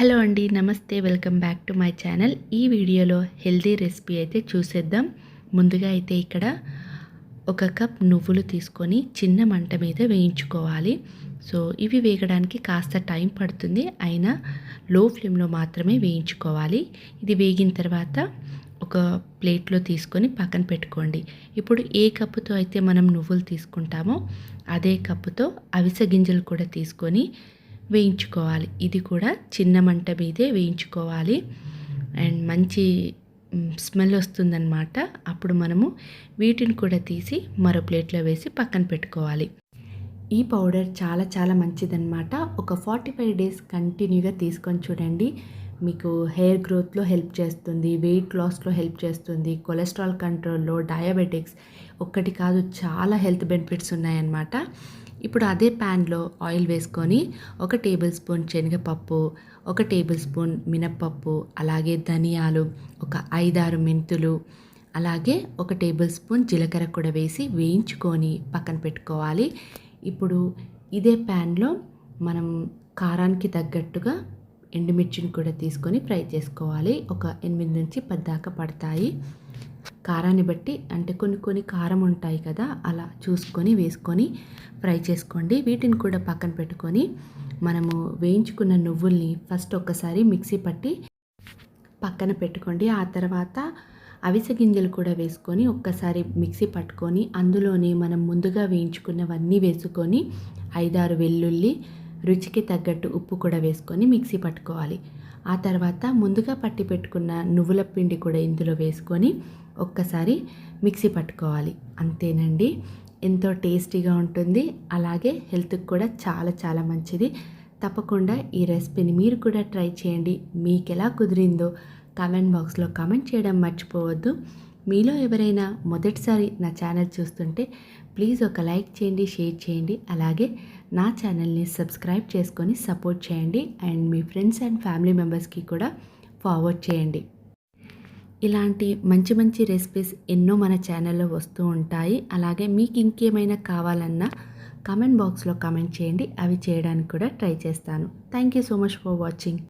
Hello అండి నమస్తే welcome back to my channel. ఈ వీడియోలో హెల్దీ రెసిపీ అయితే చూసేద్దాం. ముందుగా అయితే ఇక్కడ ఒక కప్ నువ్వులు తీసుకొని చిన్న మంట మీద వేయించుకోవాలి. సో ఇవి వేగడానికి కాస్త టైం పడుతుంది. అయినా లో ఫ్లేమ్లో మాత్రమే వేయించుకోవాలి. ఇది వేగిన తర్వాత ఒక ప్లేట్లో తీసుకొని పక్కన పెట్టుకోండి. ఇప్పుడు ఏ కప్పుతో అయితే మనం నువ్వులు తీసుకుంటామో అదే కప్పుతో అవిసె గింజలు కూడా తీసుకొని వేయించుకోవాలి. ఇది కూడా చిన్న మంట మీదే వేయించుకోవాలి. అండ్ మంచి స్మెల్ వస్తుందన్నమాట. అప్పుడు మనము వీటిని కూడా తీసి మరో ప్లేట్లో వేసి పక్కన పెట్టుకోవాలి. ఈ పౌడర్ చాలా చాలా మంచిదన్నమాట. ఒక ఫార్టీ ఫైవ్ డేస్ కంటిన్యూగా తీసుకొని చూడండి. మీకు హెయిర్ గ్రోత్లో హెల్ప్ చేస్తుంది వెయిట్ లాస్లో హెల్ప్ చేస్తుంది కొలెస్ట్రాల్ కంట్రోల్లో డయాబెటిక్స్ ఒక్కటి కాదు చాలా హెల్త్ బెనిఫిట్స్ ఉన్నాయన్నమాట. ఇప్పుడు అదే ప్యాన్లో ఆయిల్ వేసుకొని ఒక టేబుల్ స్పూన్ శనగపప్పు ఒక టేబుల్ స్పూన్ మినప్పప్పు అలాగే ధనియాలు ఒక ఐదారు మెంతులు అలాగే ఒక టేబుల్ స్పూన్ జీలకర్ర కూడా వేసి వేయించుకొని పక్కన పెట్టుకోవాలి. ఇప్పుడు ఇదే ప్యాన్లో మనం కారానికి తగ్గట్టుగా ఎండుమిర్చిని కూడా తీసుకొని ఫ్రై చేసుకోవాలి. ఒక ఎనిమిది నుంచి పద్దాకా పడతాయి. కారాన్ని బట్టి అంటే కొన్ని కొన్ని కారం ఉంటాయి కదా అలా చూసుకొని వేసుకొని ఫ్రై చేసుకోండి. వీటిని కూడా పక్కన పెట్టుకొని మనము వేయించుకున్న నువ్వుల్ని ఫస్ట్ ఒక్కసారి మిక్సీ పట్టి పక్కన పెట్టుకోండి. ఆ తర్వాత అవిసె గింజలు కూడా వేసుకొని ఒక్కసారి మిక్సీ పట్టుకొని అందులోనే మనం ముందుగా వేయించుకున్నవన్నీ వేసుకొని ఐదారు వెల్లుల్లి రుచికి తగ్గట్టు ఉప్పు కూడా వేసుకొని మిక్సీ పట్టుకోవాలి. ఆ తర్వాత ముందుగా పట్టి పెట్టుకున్న నువ్వుల పిండి కూడా ఇందులో వేసుకొని ఒక్కసారి మిక్సీ పట్టుకోవాలి. అంతేనండి. ఎంతో టేస్టీగా ఉంటుంది. అలాగే హెల్త్కి కూడా చాలా చాలా మంచిది. తప్పకుండా ఈ రెసిపీని మీరు కూడా ట్రై చేయండి. మీకు ఎలా కుదిరిందో కామెంట్ బాక్స్లో కామెంట్ చేయడం మర్చిపోవద్దు. మీలో ఎవరైనా మొదటిసారి నా ఛానల్ చూస్తుంటే ప్లీజ్ ఒక లైక్ చేయండి షేర్ చేయండి. అలాగే నా ఛానల్ని సబ్స్క్రైబ్ చేసుకొని సపోర్ట్ చేయండి అండ్ మీ ఫ్రెండ్స్ అండ్ ఫ్యామిలీ మెంబర్స్కి కూడా ఫార్వర్డ్ చేయండి. ఇలాంటి మంచి మంచి రెసిపీస్ ఎన్నో మన ఛానల్లో వస్తూ ఉంటాయి. అలాగే మీకు ఇంకేమైనా కావాలన్నా కామెంట్ బాక్స్లో కామెంట్ చేయండి. అవి చేయడానికి కూడా ట్రై చేస్తాను. Thank you so much for watching.